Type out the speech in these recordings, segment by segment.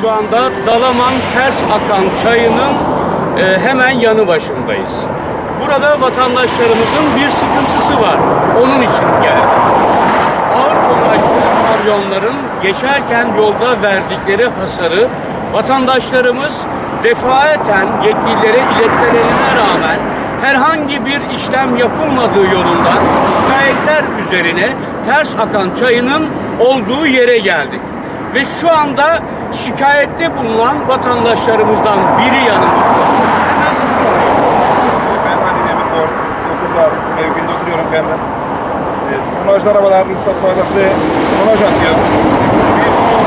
Şu anda Dalaman Ters Akan Çayı'nın e, hemen yanı başındayız. Burada vatandaşlarımızın bir sıkıntısı var. Onun için geldik. Ağır tonajlı kamyonların geçerken yolda verdikleri hasarı vatandaşlarımız defaeten yetkililere iletmelerine rağmen herhangi bir işlem yapılmadığı yolundan şikayetler üzerine ters akan çayının olduğu yere geldik. Ve şu anda şikayette bulunan vatandaşlarımızdan biri yanımızda. Hemen sizi tanıyalım. Ben Ali Demirkol, okulda mevkinde oturuyorum kendim. E, tonajlı arabalar ruhsat fazlası tonaj atıyor. Biz bunu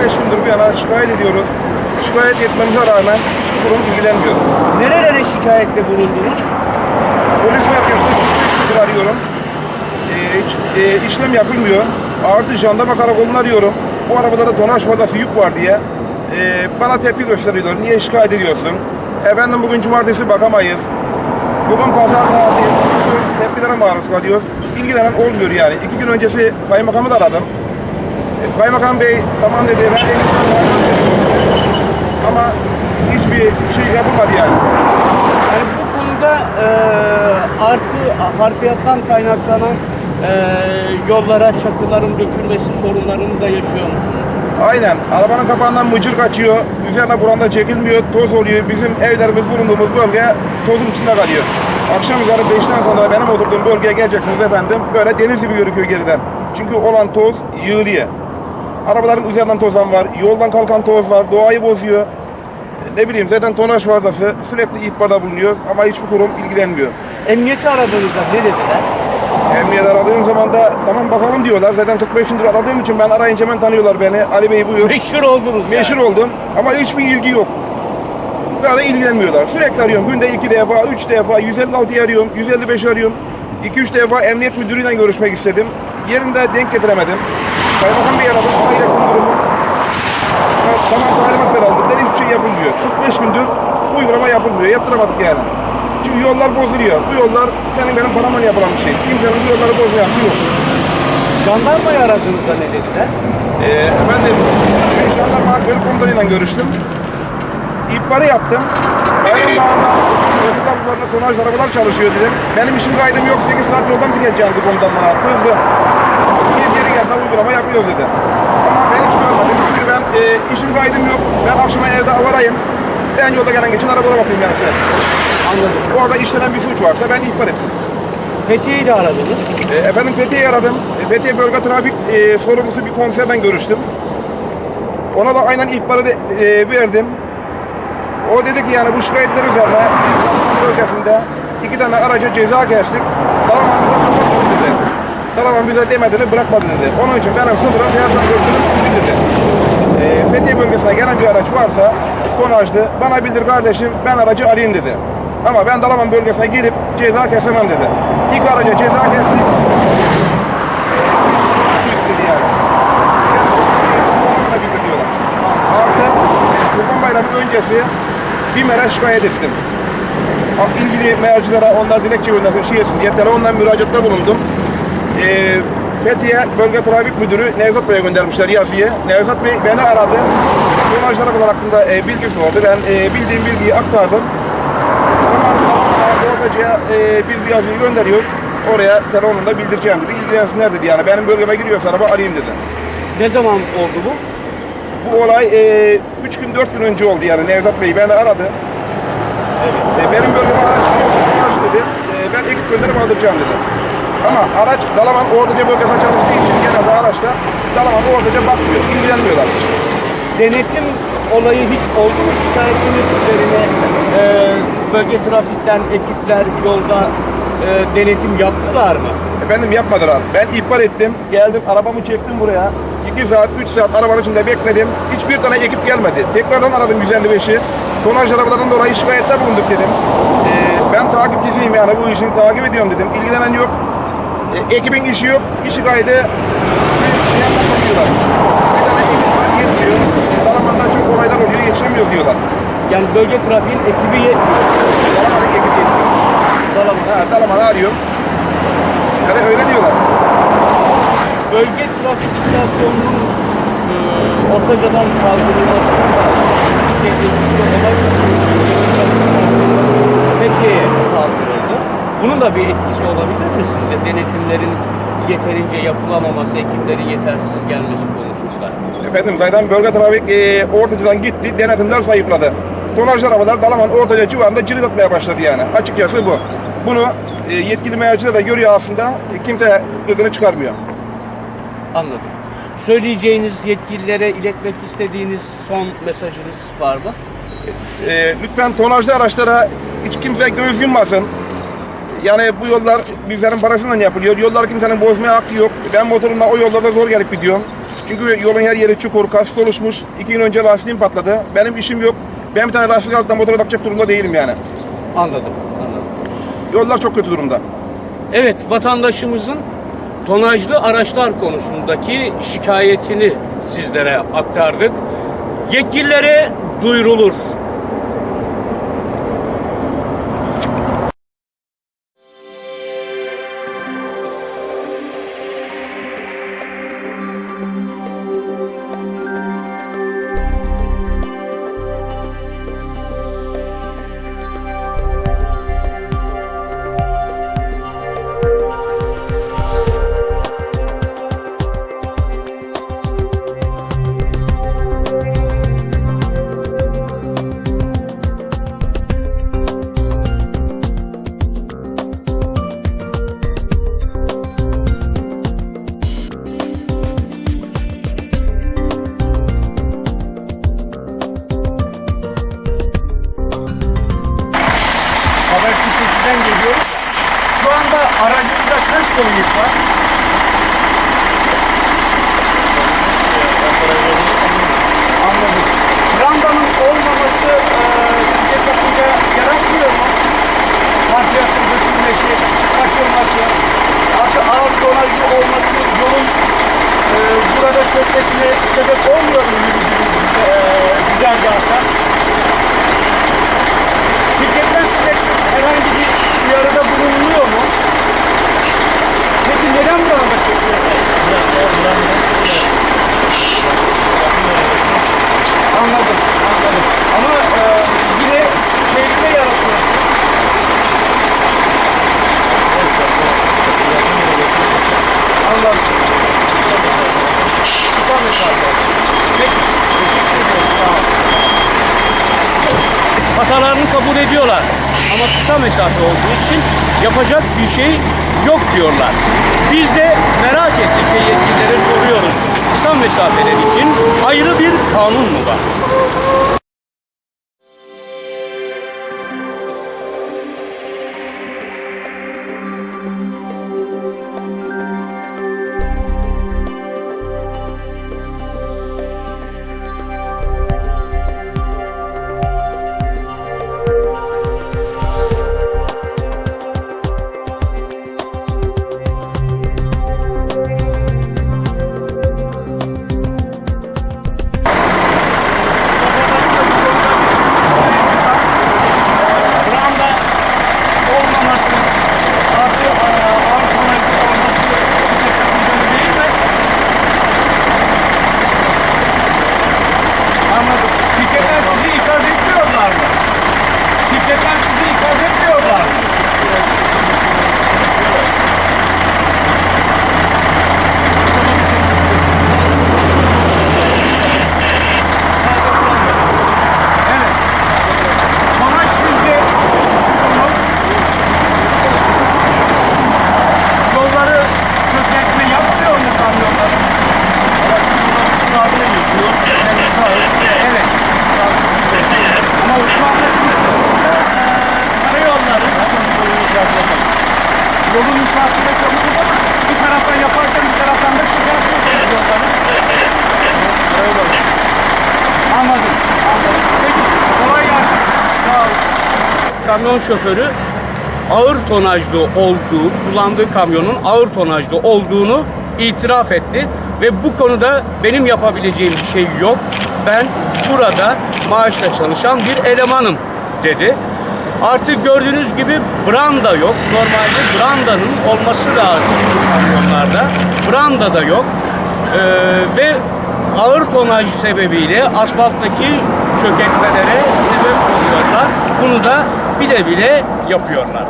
45 gündür bir yana şikayet ediyoruz. Şikayet etmemize rağmen hiçbir kurum ilgilenmiyor. Nerelere şikayette bulundunuz? Polis merkezinde 45 gündür arıyorum. E, hiç e, işlem yapılmıyor. Artı jandarma karakolunu arıyorum. Bu arabalarda tonaj fazlası yük var diye. E, bana tepki gösteriyorlar. Niye şikayet ediyorsun? Efendim bugün cumartesi bakamayız. Bugün pazar tatil. Tepkilere maruz kalıyoruz. İlgilenen olmuyor yani. İki gün öncesi kaymakamı da aradım. E, Kaymakam Bey tamam dedi. Ben elimden Ama hiçbir şey yapılmadı yani. Yani bu konuda e, artı harfiyattan kaynaklanan yollara çakıların dökülmesi sorunlarını da yaşıyor musunuz? Aynen. Arabanın kapağından mıcır kaçıyor. Üzerine buranda çekilmiyor. Toz oluyor. Bizim evlerimiz bulunduğumuz bölge tozun içinde kalıyor. Akşam üzeri 5'ten sonra benim oturduğum bölgeye geleceksiniz efendim. Böyle deniz gibi gözüküyor geriden. Çünkü olan toz yığılıyor. Arabaların üzerinden tozan var. Yoldan kalkan toz var. Doğayı bozuyor. Ne bileyim zaten tonaj fazlası sürekli ihbarda bulunuyor ama hiçbir kurum ilgilenmiyor. Emniyeti aradığınızda ne dediler? Emniyet aradığım zaman da tamam bakalım diyorlar. Zaten 45 gündür aradığım için ben arayınca hemen tanıyorlar beni. Ali Bey buyur. Meşhur oldunuz yani. Meşhur oldum ama hiçbir ilgi yok. Böyle ilgilenmiyorlar. Sürekli arıyorum. Günde iki defa, üç defa, 156'yı arıyorum, 155 arıyorum. 2-3 defa emniyet müdürüyle görüşmek istedim. Yerinde denk getiremedim. Kaymakam Bey aradım, ona ilettim durumu. Tamam talimat ver aldım. hiçbir şey yapılmıyor. 45 gündür uygulama yapılmıyor. Yaptıramadık yani. Çünkü yollar bozuluyor. Bu yollar senin benim paramla yapılan bir şey. Kimsenin bu yolları bozmaya hakkı yok. Jandarmayı aradığınızda ne dediler? Ee, ben jandarma bölük komutanıyla görüştüm. İhbarı yaptım. Bayram Dağı'nda trafik kapılarında tonaj arabalar çalışıyor dedim. Benim işim kaydım yok, 8 saat yoldan gideceğim dedi komutan bana. Kızdı. Gel geri gel, daha uygulama yapıyoruz dedi. Ama ben hiç görmedim. Çünkü ben e, işim kaydım yok. Ben akşama evde avarayım. Ben yolda gelen geçen arabalara bakayım yani sürekli. Anladım. Orada işlenen bir suç varsa ben ihbar ettim. Fethiye'yi de aradınız. E, efendim Fethiye'yi aradım. E, Fethiye Bölge Trafik e, sorumlusu bir komiserle görüştüm. Ona da aynen ihbarı de, e, verdim. O dedi ki yani bu şikayetler üzerine bölgesinde iki tane araca ceza kestik. Dalaman bize kapatmadı dedi. Dalaman bize demediğini bırakmadı dedi. Onun için benim sınırım piyasada gördüğüm bugün dedi. E, Fethiye bölgesine gelen bir araç varsa tonajlı bana bildir kardeşim ben aracı arayayım dedi. Ama ben Dalaman bölgesine gidip ceza kesemem dedi. İlk araca ceza kestik. öncesi BİMER'e şikayet ettim. İlgili mercilere onlar dilekçe göndersin, şey etsin diye telefonla müracaatta bulundum. Ee, Fethiye Bölge Trafik Müdürü Nevzat Bey'e göndermişler yazıyı. Nevzat Bey beni aradı. Tonajlar kadar hakkında e, bilgisi vardı. Ben e, bildiğim bilgiyi aktardım. Hemen ortacıya e, bir yazıyı gönderiyor. Oraya telefonunda bildireceğim dedi. İlgilensinler dedi yani. Benim bölgeme giriyorsa araba arayayım dedi. Ne zaman oldu bu? Bu olay 3 gün 4 gün önce oldu yani Nevzat Bey beni aradı. E, benim bölgeme araç giriyor, dedi. E, ben ekip gönderip aldıracağım dedi. Ama araç Dalaman Ortaca bölgesine çalıştığı için genelde araçta Dalaman Ortaca bakmıyor, ilgilenmiyorlar. Denetim olayı hiç oldu mu şikayetiniz üzerine e, bölge trafikten ekipler yolda e, denetim yaptılar mı? Efendim yapmadılar. Ben ihbar ettim, geldim arabamı çektim buraya. 2 saat, 3 saat arabanın içinde bekledim. Hiçbir tane ekip gelmedi. Tekrardan aradım 155'i. Tonaj arabalarından dolayı şikayette bulunduk dedim. E, ben takipçisiyim yani bu işin takip ediyorum dedim. İlgilenen yok. E, ekibin işi yok. İşi kaydı. Şey yapamıyorlar. Bir tane ekip var yetmiyor. Dalaman'da oluyor yetişemiyor diyorlar. Yani bölge trafiğin ekibi yetmiyor. Dalaman'ın ekibi yetmiyor. Dalaman. Ha, Dalaman'ı arıyorum. Yani öyle diyorlar. Bölge trafik istasyonunun e, ortacadan kaldırılmasının da? Fethiye'ye kaldırıldı. Bunun da bir etkisi olabilir mi sizce? Denetimlerin yeterince yapılamaması, ekiplerin yetersiz gelmesi konusunda. Efendim zaten bölge trafik e, ortacadan gitti, denetimler zayıfladı. Tonajlı arabalar Dalaman ortaca civarında cirit atmaya başladı yani. Açıkçası bu. Bunu e, yetkili merciler de görüyor aslında. E, kimse gıkını çıkarmıyor. Anladım. Söyleyeceğiniz yetkililere iletmek istediğiniz son mesajınız var mı? E, lütfen tonajlı araçlara hiç kimse göz yummasın. Yani bu yollar bizlerin parasından yapılıyor. Yollar kimsenin bozmaya hakkı yok. Ben motorumla o yollarda zor gelip gidiyorum. Çünkü yolun her yeri çukur, kas oluşmuş. İki gün önce lastiğim patladı. Benim işim yok. Ben bir tane lastik alıp da motora takacak durumda değilim yani. Anladım. Anladım. Yollar çok kötü durumda. Evet, vatandaşımızın tonajlı araçlar konusundaki şikayetini sizlere aktardık. Yetkililere duyurulur. Aracımızda kaç yük var? Anladım. Brandanın olmaması e, size sakınca yaratmıyor mu? Harfiyatın götürmesi, taşınması, artı ağır tonajlı olması yolun e, burada çökmesine sebep olmuyor mu yürüdüğünüz e, güzergahta? Şirketten size herhangi bir uyarıda bulunuluyor mu? Neden bu anda çekiyorsunuz? Anladım, anladım. Ama e, yine tehlike yaratıyorsunuz. Anladım. Kısa mesafe. Peki, teşekkür ediyorum. Sağ olun. Hatalarını kabul ediyorlar. Ama kısa mesafe olduğu için yapacak bir şey yok diyorlar. Biz de merak ettik ve yetkililere soruyoruz. Kısa mesafeler için ayrı bir kanun mu var? Yolun inşaatında çalışıyoruz ama bir taraftan yaparken bir taraftan da çökertiyoruz yolları. Anladım. Anladım. Peki. Kolay gelsin. Sağ olun. Kamyon şoförü ağır tonajlı olduğu, kullandığı kamyonun ağır tonajlı olduğunu itiraf etti ve bu konuda benim yapabileceğim bir şey yok. Ben burada maaşla çalışan bir elemanım dedi. Artık gördüğünüz gibi branda yok. Normalde brandanın olması lazım bu kamyonlarda. Branda da yok. Ee, ve ağır tonaj sebebiyle asfalttaki çöketmelere sebep oluyorlar. Bunu da bile bile yapıyorlar.